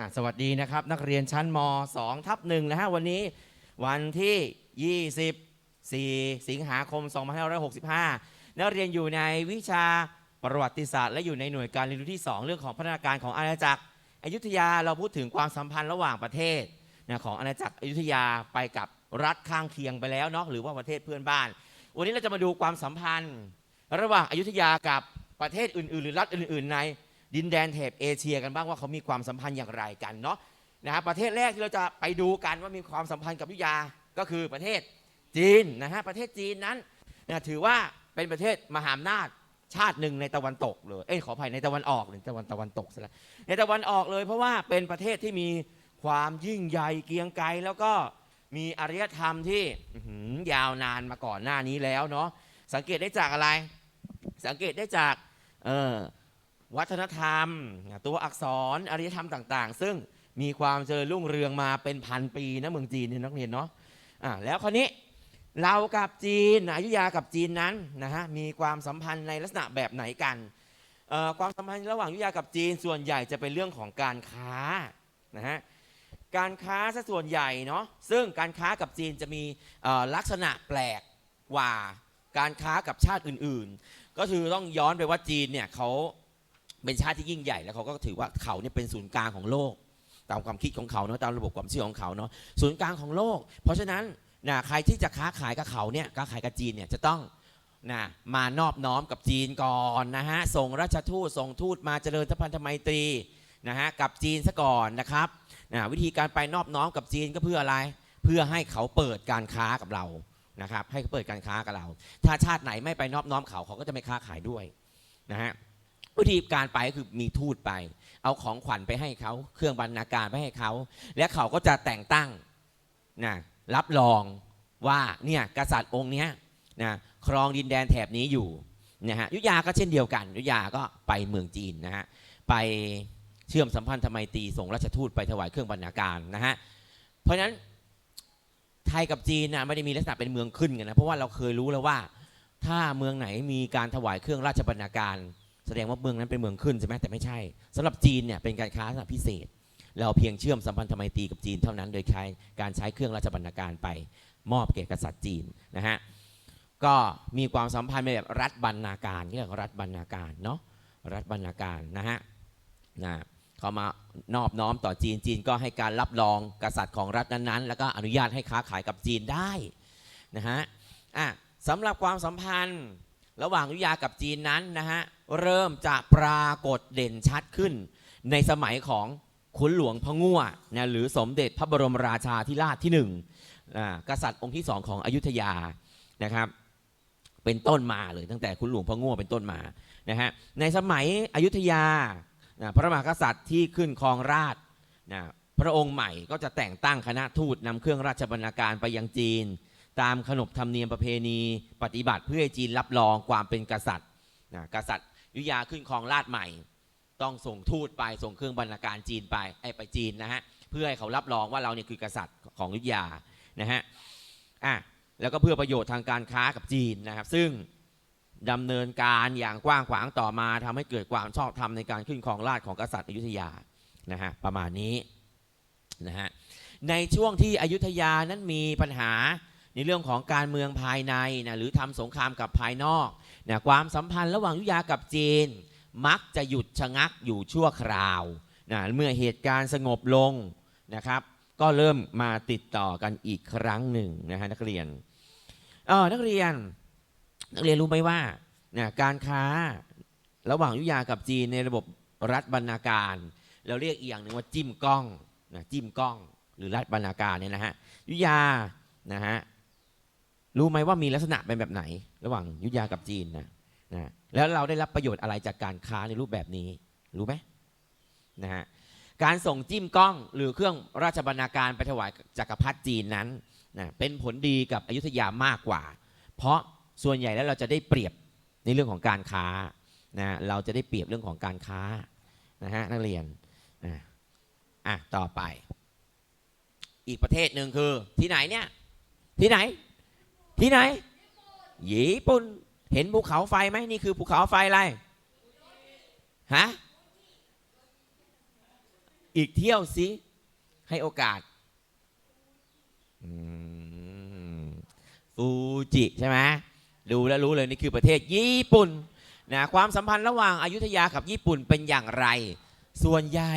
อะสวัสดีนะครับ นักเรียนชั้นม 2 ทับหนึ่งนะฮะวันนี้วันที่ 24 สิงหาคม 2565 นักเรียนอยู่ในวิชาประวัติศาสตร์ และอยู่ในหน่วยการเรียนรู้ที่ 2 เรื่องของพัฒนาการของอาณาจักรอยุธยาเราพูดถึงความสัมพันธ์ระหว่างประเทศนะของอาณาจักรอยุธยาไปกับรัฐข้างเคียงไปแล้วเนาะหรือว่าประเทศเพื่อนบ้าน วันนี้เราจะมาดูความสัมพันธ์ ระหว่างอยุธยากับประเทศอื่น ๆ หรือรัฐอื่น ๆ ใน ดินแดนแถบเอเชียกันบ้างว่าเขามีความสัมพันธ์อย่างไรกันเนาะนะฮะประเทศแรกที่เราจะไปดูกันว่ามีความสัมพันธ์กับยุยาก็คือประเทศจีนนะฮะประเทศจีนนั้นนะถือว่าเป็นประเทศมหาอำนาจชาติหนึ่งในตะวันตกเลยเอ้ยขออภัยในตะวันออกหรือตะวันตะวันตกซะแล้วในตะวันออกเลยเพราะว่าเป็นประเทศที่มีความยิ่งใหญ่เกียงไกรแล้วก็มีอารยธรรมที่ยาวนานมาก่อนหน้านี้แล้วเนาะสังเกตได้จากอะไร สังเกตได้จากเออ วัฒนธรรม ตัวอักษรอารยธรรมต่างๆ ซึ่งมีความเจริญรุ่งเรืองมาเป็นพันปีนะเมืองจีนเนี่ยนักเรียนเนาะะแล้วคราวนี้เรากับจีนอยุธยากับจีนนั้นนะฮะมีความสัมพันธ์ในลักษณะแบบไหนกัน ความสัมพันธ์ระหว่างอยุธยากับจีนส่วนใหญ่จะเป็นเรื่องของการค้านะฮะการค้าซะส่วนใหญ่เนาะซึ่งการค้ากับจีนจะมีลักษณะแปลกกว่าการค้ากับชาติอื่น ๆ ก็คือต้องย้อนไปว่าจีนเนี่ยเขา เป็นชาติที่ยิ่งใหญ่แล้วเขาก็ถือว่าเขาเนี่ยเป็นศูนย์กลางของโลก ตามความคิดของเขาเนาะตามระบบความเชื่อของเขาเนาะศูนย์กลางของโลก เพราะฉะนั้นนะใครที่จะค้าขายกับเขาเนี่ยค้าขายกับจีนเนี่ยจะต้องนะมานอบน้อมกับจีนก่อนนะฮะส่งราชทูตส่งทูตมาเจริญสัมพันธไมตรีนะฮะกับจีนซะก่อนนะครับนะวิธีการไปนอบน้อมกับจีนก็เพื่ออะไร เพื่อให้เขาเปิดการค้ากับเรานะครับให้เขาเปิดการค้ากับเรา ถ้าชาติไหนไม่ไปนอบน้อมเขาเขาก็จะไม่ค้าขายด้วยนะฮะ วิธีการไปก็คือมีทูตไป เอาของขวัญไปให้เขาเครื่องบรรณาการไปให้เขาและเขาก็จะแต่งตั้งนะรับรองว่าเนี่ยกษัตริย์องค์เนี้ยนะครองดินแดนแถบนี้อยู่นะฮะยุยาก็เช่นเดียวกัน ยุยาก็ไปเมืองจีนนะฮะไปเชื่อมสัมพันธ์ทไมตีส่งราชทูตไปถวายเครื่องบรรณาการนะฮะเพราะฉะนั้นไทยกับจีนนะไม่ได้มีลักษณะเป็นเมืองขึ้นกันนะเพราะว่าเราเคยรู้แล้วว่า ถ้าเมืองไหนมีการถวายเครื่องราชบรรณาการ แสดงว่าเมืองนั้นเป็นเมืองขึ้นใช่ไหมแต่ไม่ใช่สำหรับจีนเนี่ยเป็นการค้าสำหรับพิเศษ เราเพียงเชื่อมสัมพันธไมตรีกับจีนเท่านั้น โดยใช้การใช้เครื่องราชบรรณาการไป มอบแก่กษัตริย์จีนนะฮะก็มีความสัมพันธ์แบบรัฐบรรณาการเรียกว่ารัฐบรรณาการเนาะรัฐบรรณาการนะฮะนะเขามานอบน้อมต่อจีนจีนก็ให้การรับรองกษัตริย์ของรัฐนั้นๆ แล้วก็อนุญาตให้ค้าขายกับจีนได้นะฮะอะสำหรับความสัมพันธ์ระหว่างอยุธยากับจีนนั้นนะฮะ เริ่มจะปรากฏเด่นชัดขึ้น ในสมัยของขุนหลวงพะง่วนะหรือสมเด็จพระบรมราชาธิราชที่หนึ่งกษัตริย์องค์ที่สองของอยุธยานะครับ เป็นต้นมาเลยตั้งแต่ขุนหลวงพะง่วเป็นต้นมานะฮะในสมัยอยุธยานะพระมหากษัตริย์ที่ขึ้นครองราชนะพระองค์ใหม่ก็จะแต่งตั้งคณะทูตนำเครื่องราชบรรณาการไปยังจีน ตามขนบธรรมเนียมประเพณี ปฏิบัติเพื่อให้จีนรับรองความเป็นกษัตริย์นะกษัตริย์ ยุยาขึ้นครองราชย์ใหม่ ต้องส่งทูตไปส่งเครื่องบรรณาการจีนไปไอ้ไปจีนนะฮะเพื่อให้เขารับรองว่าเราเนี่ยคือกษัตริย์ของยุยานะฮะอะแล้วก็เพื่อประโยชน์ทางการค้ากับจีนนะครับ ซึ่งดำเนินการอย่างกว้างขวางต่อมาทำให้เกิดความชอบธรรมในการขึ้นครองราชของกษัตริย์อยุธยานะฮะประมาณนี้นะฮะในช่วงที่อยุธยานั้นมีปัญหาในเรื่องของการเมืองภายในนะหรือทำสงครามกับภายนอก นะความสัมพันธ์ระหว่างยุยากับจีน มักจะหยุดชะงักอยู่ชั่วคราวนะเมื่อเหตุการณ์สงบลงนะครับ ก็เริ่มมาติดต่อกันอีกครั้งหนึ่งนะฮะนักเรียนเออนักเรียนนักเรียนรู้ไหมว่านะการค้าระหว่างยุยากับจีนในระบบรัฐบรรณาการ เราเรียกอีกอย่างหนึ่งว่าจิ้มกล้องนะจิ้มกล้อง หรือรัฐบรรณาการเนี่ยนะฮะยุยานะฮะรู้ไหมว่ามีลักษณะเป็นแบบไหน ระหว่างยุธยากับจีนนะนะแล้วเราได้รับประโยชน์อะไรจากการค้าในรูปแบบนี้รู้ไหมนะฮะการส่งจิ้มกล้องหรือเครื่องราชบรรณาการไปถวายจักรพรรดิจีนนั้นนะเป็นผลดีกับอยุธยามากกว่า เพราะส่วนใหญ่แล้วเราจะได้เปรียบในเรื่องของการค้านะเราจะได้เปรียบเรื่องของการค้านะฮะนักเรียนนะอะต่อไป อีกประเทศหนึ่งคือที่ไหนเนี่ยที่ไหน ที่ไหน ญี่ปุ่น เห็นภูเขาไฟไหมนี่คือภูเขาไฟอะไรฮะอีกเที่ยวสิให้โอกาสฟูจิใช่ไหมดูแล้วรู้เลยนี่คือประเทศญี่ปุ่นนะความสัมพันธ์ระหว่างอายุทยากับญี่ปุ่นเป็นอย่างไร ส่วนใหญ่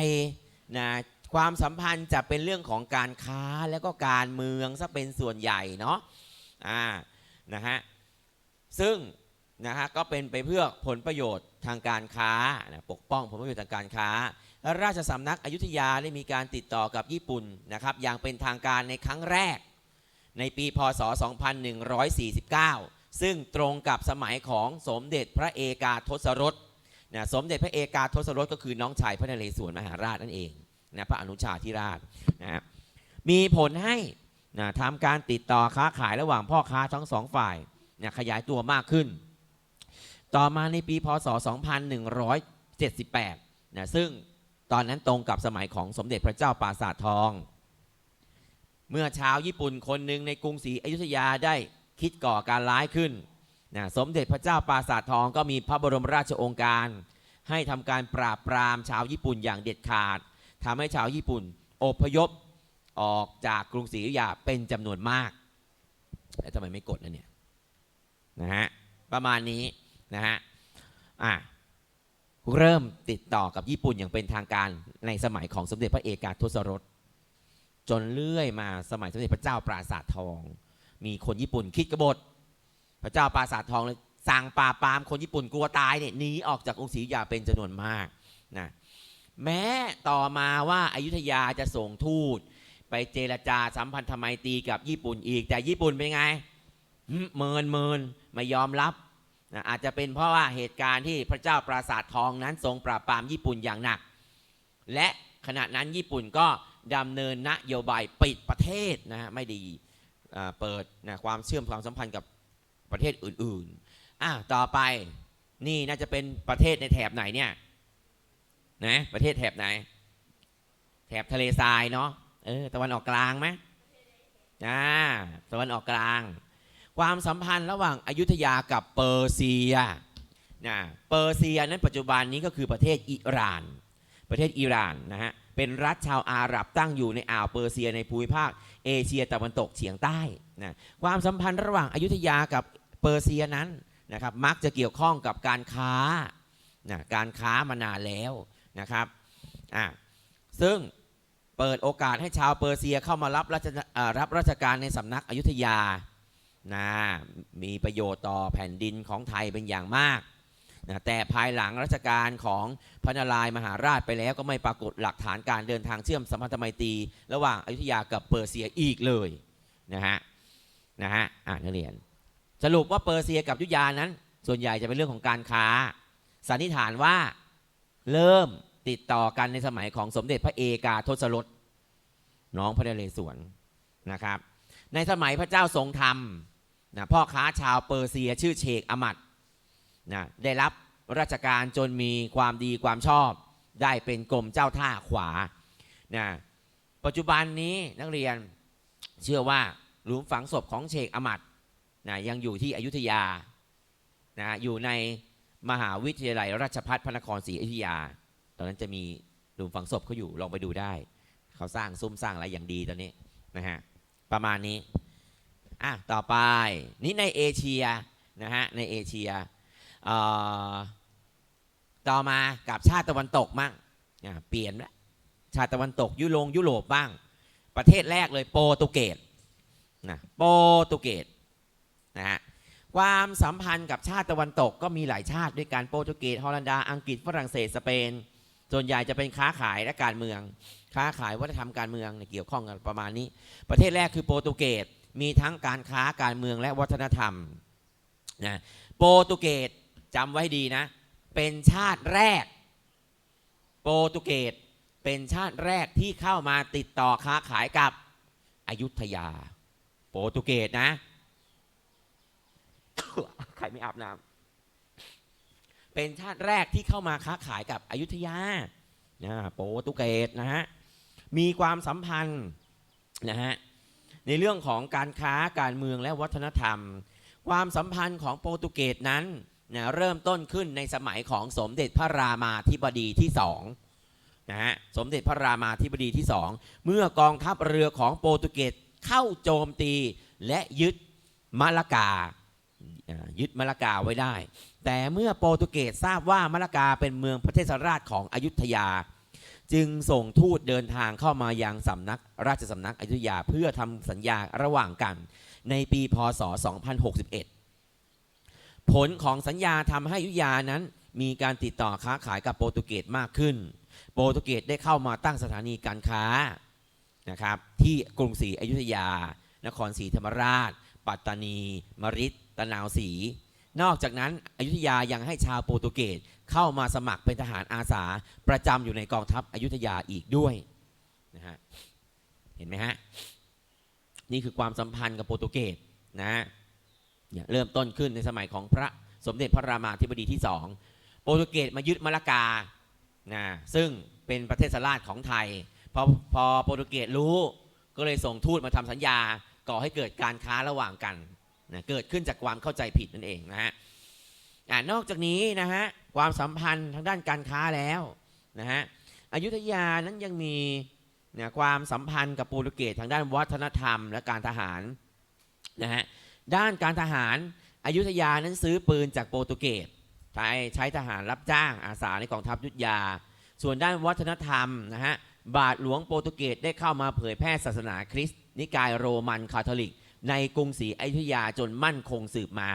นะความสัมพันธ์จะเป็นเรื่องของการค้าแล้วก็การเมืองซะเป็นส่วนใหญ่เนาะอ่านะฮะ ซึ่งนะฮะก็เป็นไปเพื่อผลประโยชน์ทางการค้านะปกป้องผลประโยชน์ทางการค้า ราชสำนักอยุธยาได้มีการติดต่อกับญี่ปุ่นนะครับอย่างเป็นทางการในครั้งแรก ในปีพศ 2149 ซึ่งตรงกับสมัยของสมเด็จพระเอกาทศรสนะสมเด็จพระเอกาทศรสก็คือน้องชายพระนเรศวรมหาราชนั่นเองนะพระอนุชาธิราชนะมีผลให้นะทำการติดต่อค้าขายระหว่างพ่อค้าทั้งสองฝ่าย นะขยายตัวมากขึ้น ต่อมาในปีพศ 2178นะซึ่งตอนนั้นตรงกับสมัยของสมเด็จพระเจ้าปราสาททอง เมื่อชาวญี่ปุ่นคนหนึ่งในกรุงศรีอยุธยาได้คิดก่อการร้ายขึ้นนะสมเด็จพระเจ้าปราสาททองก็มีพระบรมราชโองการ ให้ทำการปราบปรามชาวญี่ปุ่นอย่างเด็ดขาดทำให้ชาวญี่ปุ่นอพยพออกจากกรุงศรีอยุธยาเป็นจำนวนมากแล้วทำไมไม่กดนะเนี่ย นะฮะประมาณนี้นะฮะอะเริ่มติดต่อกับญี่ปุ่นอย่างเป็นทางการในสมัยของสมเด็จพระเอกาทศรส จนเลื่อยมาสมัยสมเด็จพระเจ้าปราสาททอง มีคนญี่ปุ่นคิดกบฏ พระเจ้าปราสาททองเลยสั่งปราบปรามคนญี่ปุ่นกลัวตายเนี่ยหนีออกจากองค์ศรีอยุธยาเป็นจำนวนมากนะแม้ต่อมาว่าอายุทยาจะส่งทูต ไปเจรจาสัมพันธไมตรีกับญี่ปุ่นอีกแต่ญี่ปุ่นเป็นไง เมินเมินไม่ยอมรับนะอาจจะเป็นเพราะว่าเหตุการณ์ที่พระเจ้าปราสาททองนั้นทรงปราบปรามญี่ปุ่นอย่างหนัก และขณะนั้นญี่ปุ่นก็ดำเนินนโยบายปิดประเทศนะฮะไม่ดีเปิดนะความเชื่อมความสัมพันธ์กับประเทศอื่นๆอะต่อไปนี่น่าจะเป็นประเทศในแถบไหนเนี่ยนะประเทศแถบไหน แถบทะเลทรายเนาะเออตะวันออกกลางไหมอ่าตะวันออกกลาง ความสัมพันธ์ระหว่างอายุทยากับเปอร์เซียนะเปอร์เซียนั้นปัจจุบันนี้ก็คือประเทศอิหร่าน ประเทศอิหร่านนะฮะเป็นรัฐชาวอาหรับตั้งอยู่ในอ่าวเปอร์เซียในภูมิภาคเอเชียตะวันตกเฉียงใต้นะความสัมพันธ์ระหว่างอายุทยากับเปอร์เซียนั้นนะครับมักจะเกี่ยวข้องกับการค้านะการค้ามานานแล้วนะครับอะซึ่งเปิดโอกาสให้ชาวเปอร์เซียเข้ามารับรับราชการในสำนักอยุธยา นะมีประโยชน์ต่อแผ่นดินของไทยเป็นอย่างมากนะแต่ภายหลังรัชกาลของพระนารายมหาราชไปแล้วก็ไม่ปรากฏหลักฐานการเดินทางเชื่อมสัมพันธไมตรีระหว่างอยุธยากับเปอร์เซียอีกเลยนะฮะนะฮะอ่านเรียน สรุปว่าเปอร์เซียกับอยุธยานั้น ส่วนใหญ่จะเป็นเรื่องของการค้า สันนิษฐานว่าเริ่มติดต่อกันในสมัยของสมเด็จพระเอกาทศรสน้องพระนเรศวรนะครับ ในสมัยพระเจ้าทรงธรรม นะพ่อค้าชาวเปอร์เซียชื่อเชกอมัดนะได้รับราชการจนมีความดีความชอบ ได้เป็นกรมเจ้าท่าขวานะปัจจุบันนี้นักเรียนเชื่อว่าหลุมฝังศพของเชกอมัดนะยังอยู่ที่อยุธยานะอยู่ในมหาวิทยาลัยราชภัฏพระนครศรีอยุธยา ตอนนั้นจะมีหลุมฝังศพเขาอยู่ลองไปดูได้ เขาสร้างซุ้มสร้างอะไรอย่างดีตอนนี้นะฮะประมาณนี้ อะต่อไปนี่ในเอเชียนะฮะในเอเชียต่อมากับชาติตะวันตกมั่งอะเปลี่ยนละชาติตะวันตกยุโรปยุโรปบ้าง ประเทศแรกเลยโปรตุเกสนะโปรตุเกสนะฮะความสัมพันธ์กับชาติตะวันตกก็มีหลายชาติด้วยกันโปรตุเกสฮอลันดาอังกฤษฝรั่งเศสสเปน ส่วนใหญ่จะเป็นค้าขายและการเมือง ค้าขายวัฒนธรรมการเมืองเกี่ยวข้องกันประมาณนี้ ประเทศแรกคือโปรตุเกส มีทั้งการค้าการเมืองและวัฒนธรรมนะโปรตุเกสจำไว้ดีนะ เป็นชาติแรก โปรตุเกสเป็นชาติแรกที่เข้ามาติดต่อค้าขายกับอยุธยา โปรตุเกสนะใครไม่อาบน้ำเป็นชาติแรกที่เข้ามาค้าขายกับอยุธยานะโปรตุเกสนะฮะมีความสัมพันธ์นะฮะ ในเรื่องของการค้าการเมืองและวัฒนธรรม ความสัมพันธ์ของโปรตุเกสนั้นนะเริ่มต้นขึ้นในสมัยของสมเด็จพระรามาธิบดีที่สองนะฮะสมเด็จพระรามาธิบดีที่สองเมื่อกองทัพเรือของโปรตุเกสเข้าโจมตีและยึดมะละกายึดมะละกาไว้ได้ แต่เมื่อโปรตุเกสทราบว่ามะละกาเป็นเมืองพระเทศราชของอยุธยา จึงส่งทูตเดินทางเข้ามายังสำนักราชสำนักอยุธยาเพื่อทำสัญญาระหว่างกัน ในปีพศ 2061 ผลของสัญญาทำให้อยุธยานั้น มีการติดต่อค้าขายกับโปรตุเกสมากขึ้น โปรตุเกสได้เข้ามาตั้งสถานีการค้านะครับที่กรุงศรีอยุธยา นครศรีธรรมราช ปัตตานี มริตตะนาวศรี นอกจากนั้นอยุธยายังให้ชาวโปรตุเกสเข้ามาสมัครเป็นทหารอาสาประจำอยู่ในกองทัพอยุธยาอีกด้วยนะฮะเห็นไหมฮะนี่คือความสัมพันธ์กับโปรตุเกสนะเนี่ยเริ่มต้นขึ้นในสมัยของพระสมเด็จพระรามาธิบดีที่สองโปรตุเกสมายึดมะละกานะซึ่งเป็นประเทศสราชของไทยพอพอโปรตุเกสรู้ก็เลยส่งทูตมาทำสัญญาก่อให้เกิดการค้าระหว่างกัน นะเกิดขึ้นจากความเข้าใจผิดนั่นเองนะฮะนอกจากนี้นะฮะความสัมพันธ์ทางด้านการค้าแล้วนะฮะอยุธยานั้นยังมีนะความสัมพันธ์กับโปรตุเกสทางด้านวัฒนธรรมและการทหารนะฮะด้านการทหารอยุธยานั้นซื้อปืนจากโปรตุเกสใช้ใช้ทหารรับจ้างอาสาในกองทัพยุทธยา ส่วนด้านวัฒนธรรมนะฮะบาทหลวงโปรตุเกสได้เข้ามาเผยแพร่ศาสนาคริสต์นิกายโรมันคาทอลิก ในกรุงศรีอยุธยาจนมั่นคงสืบมา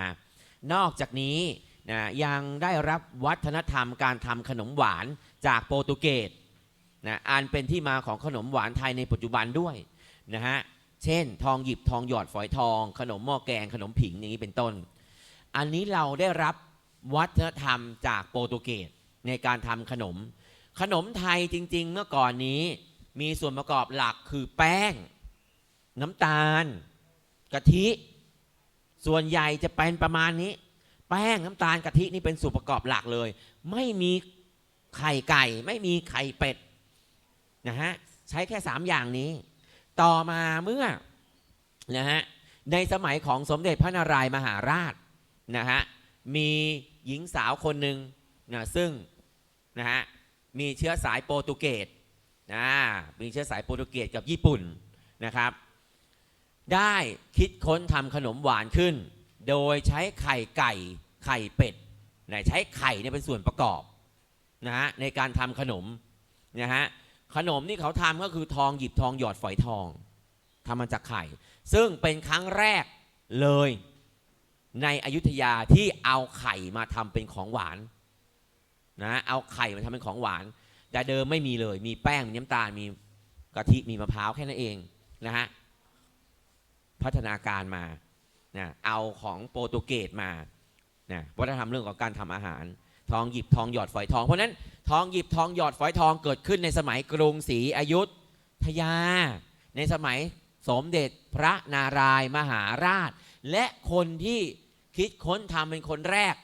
นอกจากนี้นะยังได้รับวัฒนธรรมการทำขนมหวานจากโปรตุเกสนะอันเป็นที่มาของขนมหวานไทยในปัจจุบันด้วยนะฮะเช่น ทองหยิบทองหยอดฝอยทอง ขนมหม้อแกงขนมผิงอย่างนี้เป็นต้น อันนี้เราได้รับวัฒนธรรมจากโปรตุเกสในการทำขนม ขนมไทยจริง ๆ เมื่อก่อนนี้มีส่วนประกอบหลักคือแป้ง น้ำตาล กะทิ ส่วนใหญ่จะเป็นประมาณนี้ แป้งน้ำตาลกะทินี่เป็นส่วนประกอบหลักเลย ไม่มีไข่ไก่ ไม่มีไข่เป็ดนะฮะใช้แค่3อย่างนี้ ต่อมาเมื่อนะฮะในสมัยของสมเด็จพระนารายณ์มหาราชนะฮะมีหญิงสาวคนหนึ่งนะซึ่งนะฮะมีเชื้อสายโปรตุเกสนะมีเชื้อสายโปรตุเกสกับญี่ปุ่นนะครับ ได้คิดค้นทำขนมหวานขึ้น โดยใช้ไข่ไก่ไข่เป็ดนะใช้ไข่เนี่ยเป็นส่วนประกอบนะฮะในการทำขนมนะฮะขนมที่เขาทำก็คือทองหยิบทองหยอดฝอยทองทำมาจากไข่ ซึ่งเป็นครั้งแรกเลยในอยุธยาที่เอาไข่มาทำเป็นของหวานนะเอาไข่มาทำเป็นของหวาน แต่เดิมไม่มีเลย มีแป้งมีน้ำตาลมีกะทิมีมะพร้าวแค่นั้นเองนะฮะ พัฒนาการมานะเอาของโปรตุเกสมานะวัฒนธรรมเรื่องของการทำอาหาร ทองหยิบทองหยอดฝอยทอง เพราะฉะนั้นทองหยิบทองหยอดฝอยทองเกิดขึ้นในสมัยกรุงศรีอยุธยา ในสมัยสมเด็จพระนารายณ์มหาราช และคนที่คิดค้นทำเป็นคนแรก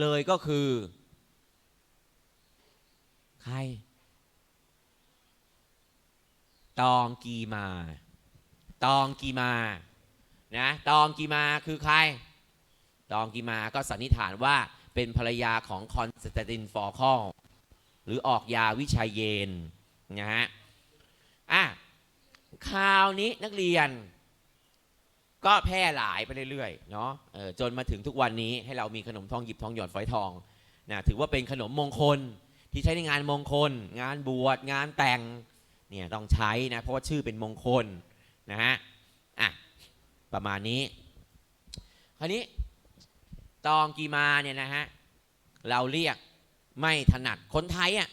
เลยก็คือ ใคร ตองกีมา ตองกีมา นะตองกีมาคือใคร ตองกีมาก็สันนิษฐานว่าเป็นภรรยาของคอนสแตนตินฟอร์คอลหรือออกยาวิชัยเยนนะฮะอะคราวนี้นักเรียน ก็แพร่หลายไปเรื่อยๆเนาะจนมาถึงทุกวันนี้ให้เรามีขนมทองหยิบทองหยอดฝอยทองนะถือว่าเป็นขนมมงคลที่ใช้ในงานมงคล งานบวชงานแต่งเนี่ยต้องใช้นะเพราะว่าชื่อเป็นมงคลนะฮะ ประมาณนี้ คราวนี้ตองกีมาเนี่ยนะฮะ เราเรียกไม่ถนัด คนไทยอะ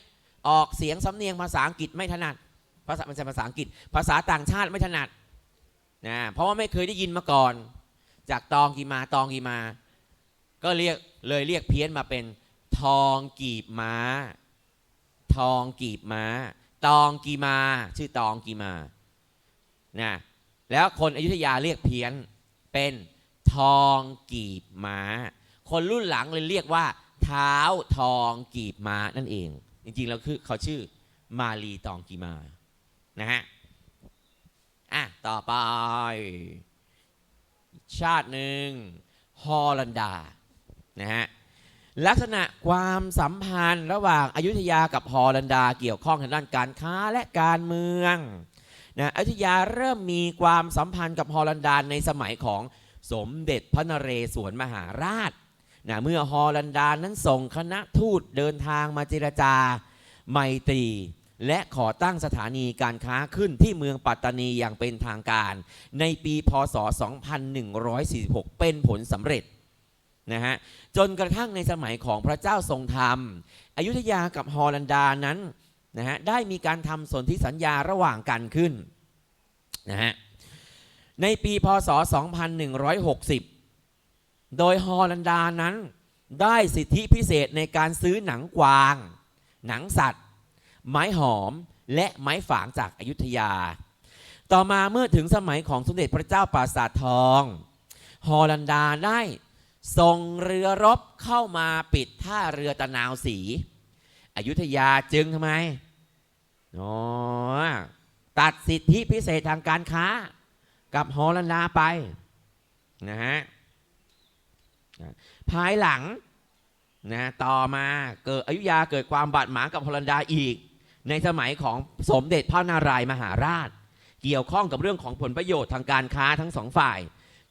ออกเสียงสำเนียงภาษาอังกฤษไม่ถนัด ภาษาม่ใช่ภาษาอังกฤษ ภาษาต่างชาติไม่ถนัดนะเพราะว่าไม่เคยได้ยินมาก่อน จากตองกีมาตองกีมา ก็เรียกเลยเรียกเพี้ยนมาเป็นทองกีบม้า ทองกีบม้า ตองกีมา ชื่อตองกีมานะ แล้วคนอยุธยาเรียกเพี้ยนเป็นทองกีบม้า คนรุ่นหลังเลยเรียกว่า เท้าทองกีบม้านั่นเอง จริงๆแล้วคือเขาชื่อมาลีตองกีมานะฮะอะต่อไป ชาติหนึ่งฮอลันดานะฮะลักษณะความสัมพันธ์ระหว่างอายุทยากับฮอลันดาเกี่ยวข้องทางด้านการค้าและการเมือง นะอยุธยาเริ่มมีความสัมพันธ์กับฮอลันดานในสมัยของสมเด็จพระนเรศวรมหาราชนะเมื่อฮอลันดานั้นส่งคณะทูตเดินทางมาเจรจาไมตรี และขอตั้งสถานีการค้าขึ้นที่เมืองปัตตานีอย่างเป็นทางการ ในปีพศ 2146 เป็นผลสำเร็จนะฮะจนกระทั่งในสมัยของพระเจ้าทรงธรรม อยุธยากับฮอลันดานั้น นะฮะได้มีการทำสนธิสัญญาระหว่างกันขึ้นนะฮะในปีพศ 2160 โดยฮอลันดานั้นได้สิทธิพิเศษในการซื้อหนังกวาง หนังสัตว์ ไม้หอมและไม้ฝางจากอายุทยา ต่อมาเมื่อถึงสมัยของสมเด็จพระเจ้าปราสาททอง ฮอลันดาได้ส่งเรือรบเข้ามาปิดท่าเรือตะนาวสี อยุธยาจึงทำไม อ๋อตัดสิทธิพิเศษทางการค้า กับฮอลันดาไปนะฮะภายหลังนะต่อมาเกิดอยุธยาเกิดความบาดหมางกับฮอลันดาอีก ในสมัยของสมเด็จพระนารายมหาราช เกี่ยวข้องกับเรื่องของผลประโยชน์ทางการค้าทั้งสองฝ่าย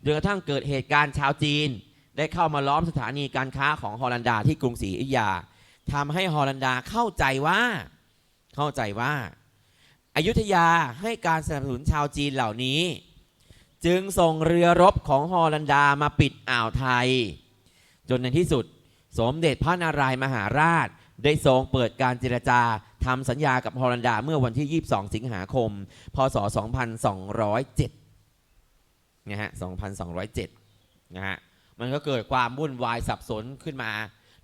จนกระทั่งเกิดเหตุการณ์ชาวจีน ได้เข้ามาล้อมสถานีการค้าของฮอลันดาที่กรุงศรีอยุธยาทำให้ฮอลันดาเข้าใจว่า เข้าใจว่าอายุทยาให้การสนับสนุนชาวจีนเหล่านี้ จึงส่งเรือรบของฮอลันดามาปิดอ่าวไทย จนในที่สุด สมเด็จพระนารายมหาราช ได้ทรงเปิดการเจรจาทำสัญญากับฮอลันดาเมื่อวันที่ 22 สิงหาคม พศ 2207 นะฮะ 2207 นะฮะ มันก็เกิดความวุ่นวายสับสนขึ้นมา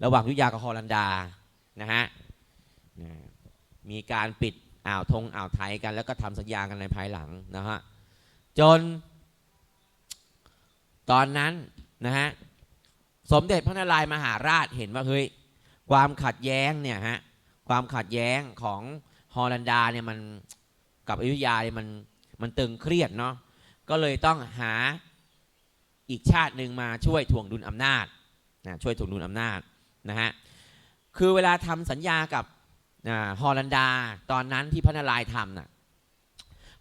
ระหว่างยุธยากับฮอลันดา นะฮะ มีการปิดอ่าวทงอ่าวไทยกัน แล้วก็ทำสัญญากันในภายหลังนะฮะจน ตอนนั้นนะฮะสมเด็จพระนารายณ์มหาราชเห็นว่าเฮ้ยความขัดแย้งเนี่ยฮะความขัดแย้งของฮอลันดาเนี่ยมันกับอยุธยาเนี่ยมันมันตึงเครียดเนาะก็เลยต้องหาอีกชาติหนึ่งมาช่วยถ่วงดุลอำนาจนะช่วยถ่วงดุลอำนาจนะฮะคือเวลาทำสัญญากับ ฮอลันดาตอนนั้นที่พระนารายณ์ทำน่ะ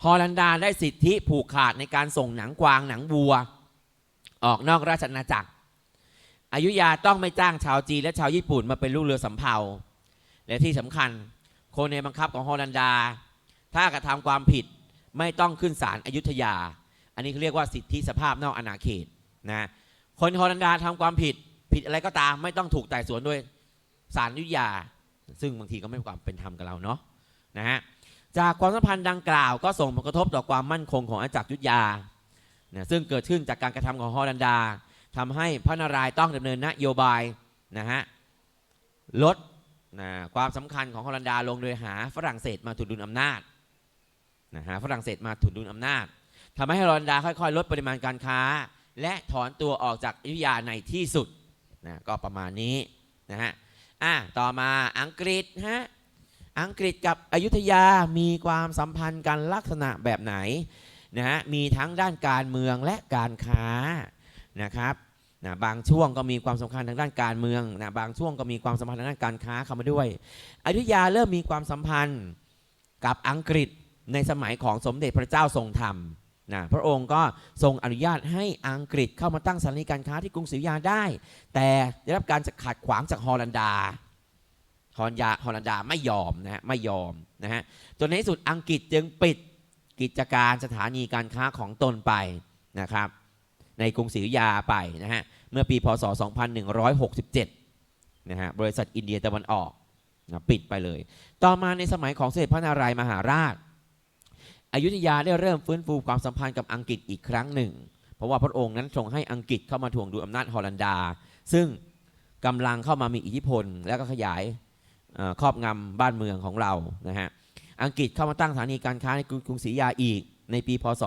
ฮอลันดาได้สิทธิผูกขาดในการส่งหนังกวางหนังวัว ออกนอกราชอาณาจักรอยุยาต้องไม่จ้างชาวจีนและชาวญี่ปุ่นมาเป็นลูกเรือสำเภาและที่สำคัญคนในบังคับของฮอลันดา ถ้ากระทำความผิดไม่ต้องขึ้นศาลอายุธยา อันนี้เขาเรียกว่าสิทธิสภาพนอกอาณาเขตนะคนฮอลันดาทำความผิดผิดอะไรก็ตามไม่ต้องถูกไต่สวนด้วยศาลอยุธยา ซึ่งบางทีก็ไม่มีความเป็นธรรมกับเราเนาะนะฮะจากความสัมพันธ์ดังกล่าวก็ส่งผลกระทบต่อความมั่นคงของอาณาจักรยุธยานะซึ่งเกิดขึ้นจากการกระทำของฮอลันดาทำให้พระนารายณ์ต้องดำเนินนโยบายนะฮะลดนะความสำคัญของฮอลันดาลงโดยหาฝรั่งเศสมาถุนดุลอำนาจนะหาฝรั่งเศสมาถุนดุลอำนาจทำให้ฮอลันดาค่อยๆ ลดปริมาณการค้า และถอนตัวออกจากอยุธยาในที่สุดนะก็ประมาณนี้นะฮะ อะต่อมาอังกฤษฮะอังกฤษกับอยุธยามีความสัมพันธ์กันลักษณะแบบไหนนะฮะมีทั้งด้านการเมืองและการค้านะครับนะบางช่วงก็มีความสำคัญทางด้านการเมืองนะบางช่วงก็มีความสัมพันธ์ทางด้านการค้าเข้ามาด้วย อยุธยาเริ่มมีความสัมพันธ์กับอังกฤษในสมัยของสมเด็จพระเจ้าทรงธรรม นะพระองค์ก็ทรงอนุญาตให้อังกฤษเข้ามาตั้งสถานีการค้าที่กรุงศรีอยุธยาได้ แต่ได้รับการขัดขวางจากฮอลันดาฮอลันดาฮอลันดาไม่ยอมนะฮะไม่ยอมนะฮะจนในที่สุดอังกฤษจึงปิดกิจการสถานีการค้าของตนไปนะครับ ในกรุงศรีอยุธยาไปนะฮะเมื่อปีพศ 2167นะฮะบริษัทอินเดียตะวันออกนะปิดไปเลย ต่อมาในสมัยของเสด็จพระนารายมหาราช อยุธยาได้เริ่มฟื้นฟูความสัมพันธ์กับอังกฤษอีกครั้งหนึ่ง เพราะว่าพระองค์นั้นทรงให้อังกฤษเข้ามาถ่วงดุลอำนาจฮอลันดา ซึ่งกำลังเข้ามามีอิทธิพล และก็ขยายครอบงำบ้านเมืองของเรานะฮะอังกฤษเข้ามาตั้งสถานีการค้าในกรุงศรีอยาอีกในปีพศ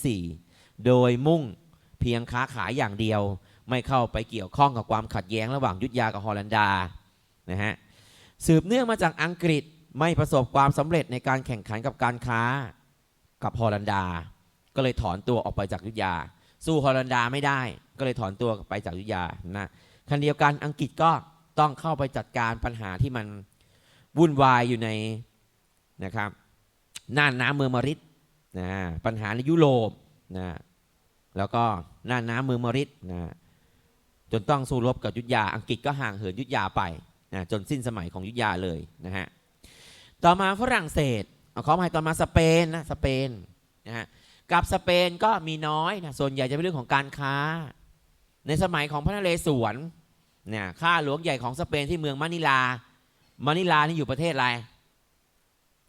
2204 โดยมุ่งเพียงค้าขายอย่างเดียว ไม่เข้าไปเกี่ยวข้องกับความขัดแย้งระหว่างยุธยากับฮอลันดานะฮะสืบเนื่องมาจากอังกฤษ ไม่ประสบความสำเร็จในการแข่งขันกับการค้ากับฮอลันดา ก็เลยถอนตัวออกไปจากยุธยา สู้ฮอลันดาไม่ได้ ก็เลยถอนตัวไปจากยุธยานะคันเดียวกันอังกฤษก็ต้องเข้าไปจัดการปัญหาที่มันวุ่นวายอยู่ในนะครับน่านน้ำเมืองมาริดนะปัญหาในยุโรปนะแล้วก็น่านน้ำเมืองมาริดนะจนต้องสู้รบกับยุทธยา อังกฤษก็ห่างเหินยุทธยาไปนะจนสิ้นสมัยของยุทธยาเลยนะฮะ ต่อมาฝรั่งเศสเอาขอมายต่อมาสเปนนะสเปนนะฮะกับสเปนก็มีน้อยนะส่วนใหญ่จะเป็นเรื่องของการค้า ในสมัยของพระนเรศวรเนี่ยข้าหลวงใหญ่ของสเปนที่เมืองมะนิลา มะนิลานี่อยู่ประเทศอะไร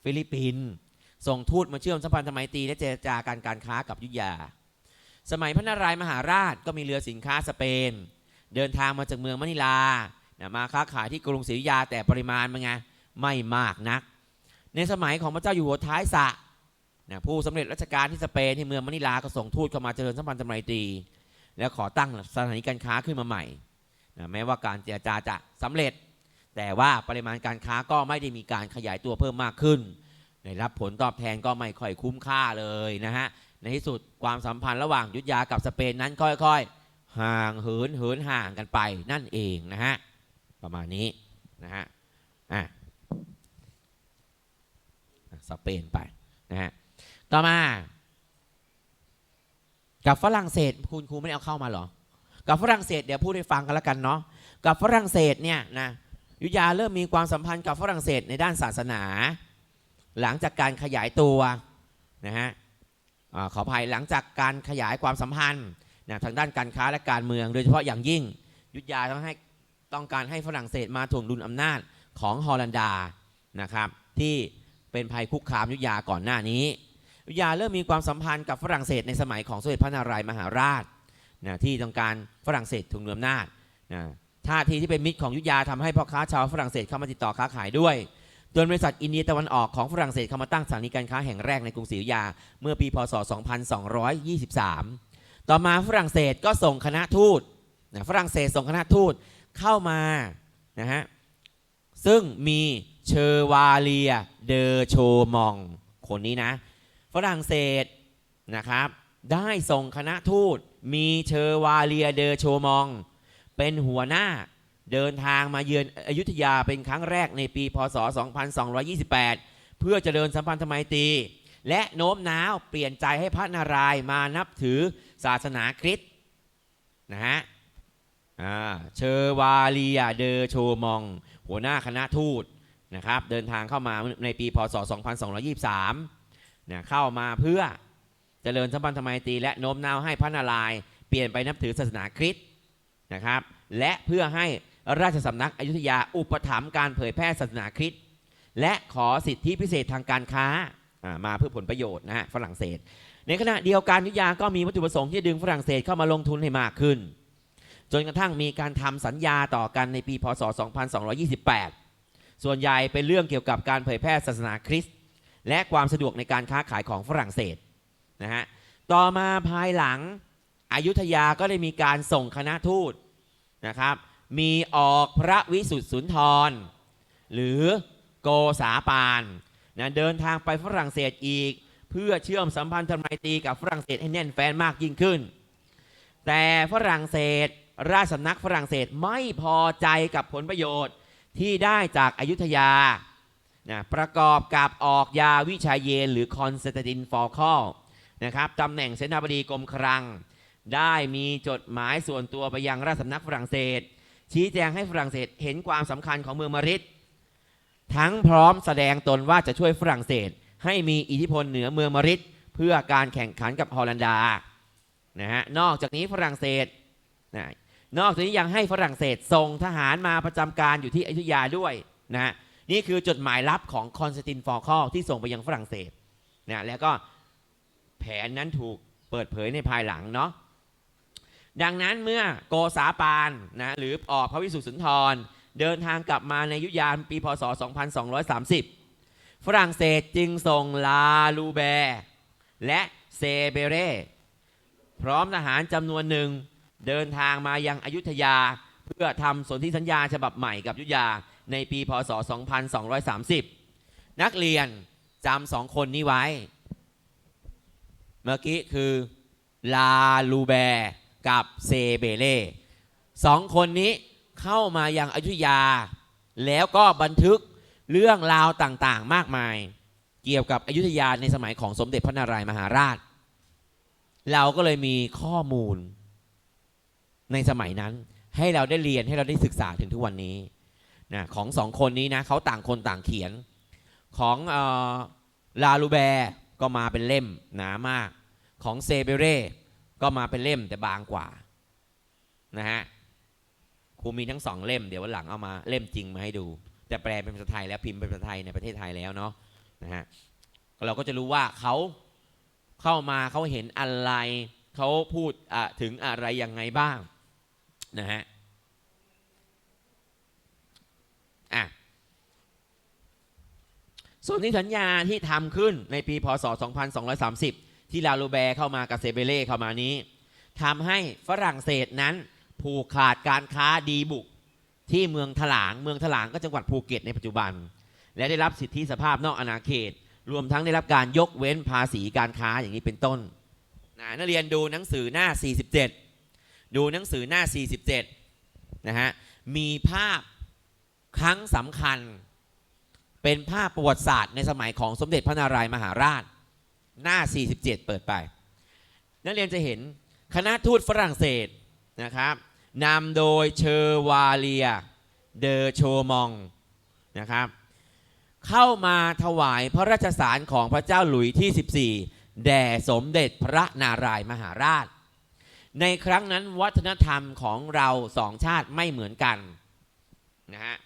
ฟิลิปปินส์ส่งทูตมาเชื่อมสัมพันธไมตรีและเจรจาการการค้ากับยุยา สมัยพระนารายมหาราชก็มีเรือสินค้าสเปน เดินทางมาจากเมืองมะนิลานะมาค้าขายที่กรุงศรีอยุธยาแต่ปริมาณมันไงไม่มากนัก ในสมัยของพระเจ้าอยู่หัวท้ายสะนะผู้สำเร็จราชการที่สเปนที่เมืองมะนิลาก็ส่งทูตเข้ามาเจริญสัมพันธไมตรี แล้วขอตั้งสถานีการค้าขึ้นมาใหม่นะแม้ว่าการเจรจาจะสำเร็จ แต่ว่าปริมาณการค้าก็ไม่ได้มีการขยายตัวเพิ่มมากขึ้นได้รับผลตอบแทนก็ไม่ค่อยคุ้มค่าเลยนะฮะในที่สุดความสัมพันธ์ระหว่างยุทธยากับสเปนนั้นค่อยๆ ห่างเหินเหินห่างกันไปนั่นเองนะฮะประมาณนี้นะฮะอะ สเปนไปนะฮะต่อมา กับฝรั่งเศสคุณครูไม่ได้เอาเข้ามาหรอ กับฝรั่งเศสเดี๋ยวพูดให้ฟังกันแล้วกันเนาะกับฝรั่งเศสเนี่ยนะยุยาเริ่มมีความสัมพันธ์กับฝรั่งเศสในด้านศาสนา หลังจากการขยายตัวนะฮะขออภัยหลังจากการขยายความสัมพันธ์นะทางด้านการค้าและการเมือง โดยเฉพาะอย่างยิ่ง ยุธยาต้องให้ต้องการให้ฝรั่งเศสมาถ่วงดุลอำนาจของฮอลันดานะครับที่ เป็นภัยคุกคามยุธยาก่อนหน้านี้ ยุธยาเริ่มมีความสัมพันธ์กับฝรั่งเศสในสมัยของสมเด็จพระนารายมหาราชนะที่ต้องการฝรั่งเศสถ่วงดุลอำนาจนะท่าทีที่เป็นมิตรของยุธยาทำให้พ่อค้าชาวฝรั่งเศสเข้ามาติดต่อค้าขายด้วยโดยบริษัทอินเดียตะวันออกของฝรั่งเศสเข้ามาตั้งสถานีการค้าแห่งแรกในกรุงศรีอยุธยา เมื่อปีพศ 2223 ต่อมาฝรั่งเศสก็ส่งคณะทูตนะฝรั่งเศสส่งคณะทูตเข้ามานะฮะซึ่งมี เชอร์วาเลีย เดอโชมอง คนนี้นะ ฝรั่งเศสนะครับ ได้ส่งคณะทูต มีเชอร์วาเลีย เดอโชมอง เป็นหัวหน้าเดินทางมาเยือนอยุธยาเป็นครั้งแรกในปี พศ 2228 เพื่อจเจริญสัมพันธไมตรี และโน้มน้าวเปลี่ยนใจให้พระนารายณ์มานับถือศาสนาคริสต์นะฮะเชอร์วาเลียเดอโชมอง หัวหน้าคณะทูต นะครับเดินทางเข้ามาในปีพศ 2223นะเข้ามาเพื่อเจริญสัมพันธไมตรีและโน้มน้าวให้พระนารายณ์เปลี่ยนไปนับถือศาสนาคริสต์นะครับ และเพื่อให้ราชสำนักอยุธยาอุปถัมภ์การเผยแพร่ศาสนาคริสต์และขอสิทธิพิเศษทางการค้ามาเพื่อผลประโยชน์นะฮะฝรั่งเศส ในขณะเดียวกันอยุธยาก็มีวัตถุประสงค์ที่ดึงฝรั่งเศสเข้ามาลงทุนให้มากขึ้น จนกระทั่งมีการทำสัญญาต่อกันในปีพศ 2228 ส่วนใหญ่เป็นเรื่องเกี่ยวกับการเผยแพร่ศาสนาคริสต์และความสะดวกในการค้าขายของฝรั่งเศสนะฮะต่อมาภายหลังอยุธยาก็ได้มีการส่งคณะทูตนะครับมีออกพระวิสุทธิสุนทร หรือโกษาปานนะเดินทางไปฝรั่งเศสอีก เพื่อเชื่อมสัมพันธไมตรีกับฝรั่งเศสให้แน่นแฟนมากยิ่งขึ้น แต่ฝรั่งเศสราชสำนักฝรั่งเศสไม่พอใจกับผลประโยชน์ ที่ได้จากอายุทยานะประกอบกับออกยาวิชาเยน หรือคอนสแตนตินฟอลคอลนะครับตำแหน่งเสนาบดีกรมคลัง ได้มีจดหมายส่วนตัวไปยังราชสำนักฝรั่งเศส ชี้แจงให้ฝรั่งเศสเห็นความสำคัญของเมืองมาริดทั้งพร้อมแสดงตนว่าจะช่วยฝรั่งเศส ให้มีอิทธิพลเหนือเมืองมาริดเพื่อการแข่งขันกับฮอลันดานะฮะนอกจากนี้ฝรั่งเศสนะ นอกจากนี้ยังให้ฝรั่งเศสส่งทหารมาประจำการอยู่ที่อยุธยาด้วยนะฮะนี่คือจดหมายลับของคอนสแตนตินฟอร์คอลที่ส่งไปยังฝรั่งเศสนะแล้วก็แผนนั้นถูกเปิดเผยในภายหลังเนาะดังนั้นเมื่อโกษาปานนะหรือออกพระวิสุทธิสุนทร เดินทางกลับมาในยุยานปีพศ 2230 ฝรั่งเศสจึงส่งลาลูแบร์และเซเบเร่พร้อมทหารจำนวนหนึ่ง เดินทางมายังอยุธยา เพื่อทำสนธิสัญญาฉบับใหม่กับอยุธยาในปีพศ 2230 นักเรียนจำสองคนนี้ไว้ เมื่อกี้คือลาลูแบร์กับเซเบเล่สองคนนี้เข้ามายังอยุธยา แล้วก็บันทึกเรื่องราวต่างๆมากมาย เกี่ยวกับอยุธยาในสมัยของสมเด็จพระนารายมหาราช เราก็เลยมีข้อมูล ในสมัยนั้นให้เราได้เรียนให้เราได้ศึกษาถึงทุกวันนี้นะของสองคนนี้นะเขาต่างคนต่างเขียน ของออลาลูแบร์ก็มาเป็นเล่มหนามาก ของเซเบเร่ก็มาเป็นเล่มแต่บางกว่านะฮะครูมีทั้งสองเล่ม เดี๋ยววันหลังเอามาเล่มจริงมาให้ดู แต่แปลเป็นภาษาไทยแล้วพิมพ์เป็นภาษาไทยในประเทศไทยแล้วเนาะนะฮะเราก็จะรู้ว่าเขาเข้ามาเขาเห็นอะไรเขาพูดถึงอะไรยังไงบ้าง นะฮะอะส่วนที่สัญญาที่ทำขึ้นในปีพศ 2230 ที่ลาลูแบร์เข้ามากับเซเบเล่เข้ามานี้ทำให้ฝรั่งเศสนั้นผูกขาดการค้าดีบุกที่เมืองถลาง เมืองถลางก็จังหวัดภูเก็ตในปัจจุบัน และได้รับสิทธิสภาพนอกอาณาเขต รวมทั้งได้รับการยกเว้นภาษีการค้าอย่างนี้เป็นต้นนะนักเรียนดูหนังสือหน้า 47 ดูหนังสือหน้า 47 นะฮะ มีภาพครั้งสำคัญ เป็นภาพประวัติศาสตร์ในสมัยของสมเด็จพระนารายมหาราช หน้า 47 เปิดไป นักเรียนจะเห็นคณะทูตฝรั่งเศสนะครับนำโดยเชอร์วาเลีย เดอโชมองนะครับเข้ามาถวายพระราชสารของพระเจ้าหลุยที่ 14 แด่สมเด็จพระนารายมหาราช ในครั้งนั้นวัฒนธรรมของเราสองชาติไม่เหมือนกันนะฮะ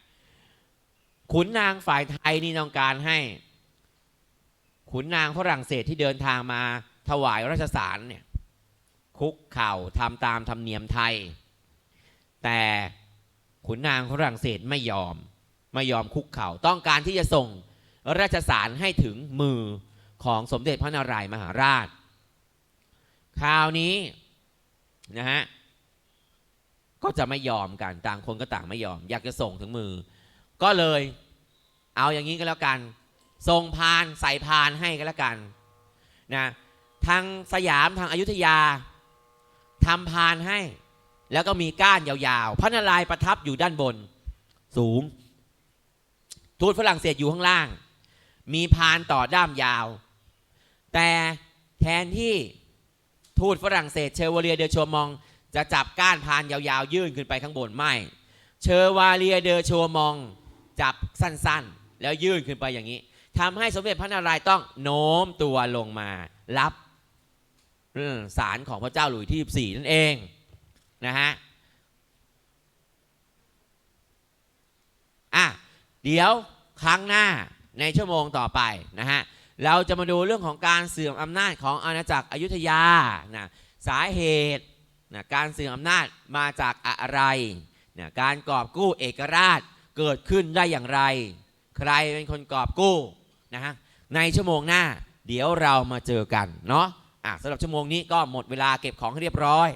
ขุนนางฝ่ายไทยนี่ต้องการให้ ขุนนางฝรั่งเศสที่เดินทางมาถวายราชสารเนี่ยคุกเข่าทำตามธรรมเนียมไทย แต่ขุนนางฝรั่งเศสไม่ยอมไม่ยอมคุกเข่าต้องการที่จะส่งราชสารให้ถึงมือของสมเด็จพระนารายมหาราช คราวนี้ นะฮะก็จะไม่ยอมกันต่างคนก็ต่างไม่ยอม อยากจะส่งถึงมือ ก็เลยเอาอย่างนี้ก็แล้วกัน ส่งพานใส่พานให้ก็แล้วกันนะทางสยามทางอายุทยาทำพานให้ แล้วก็มีก้านยาวๆ พระนารายณ์ประทับอยู่ด้านบนสูง ทูตฝรั่งเศสอยู่ข้างล่าง มีพานต่อด้ามยาว แต่แทนที่ ทูตฝรั่งเศสเชอวาเลียเดอโชมอง จะจับก้านพานยาวๆ ยื่นขึ้นไปข้างบนไม่ เชอวาเลียเดอโชมอง จับสั้นๆ แล้วยื่นขึ้นไปอย่างนี้ทำให้สมเด็จพระนารายณ์ต้องโน้มตัวลงมารับสารของพระเจ้าหลุยที่14นั่นเองนะฮะอะเดี๋ยวครั้งหน้าในชั่วโมงต่อไปนะฮะ เราจะมาดูเรื่องของการเสื่อมอำนาจของอาณาจักรอยุธยานะสาเหตุนะการเสื่อมอำนาจมาจากอะไรนะการกอบกู้เอกราชเกิดขึ้นได้อย่างไร ใครเป็นคนกอบกู้นะฮะในชั่วโมงหน้า เดี๋ยวเรามาเจอกันเนาะะสำหรับชั่วโมงนี้ก็หมดเวลาเก็บของให้เรียบร้อย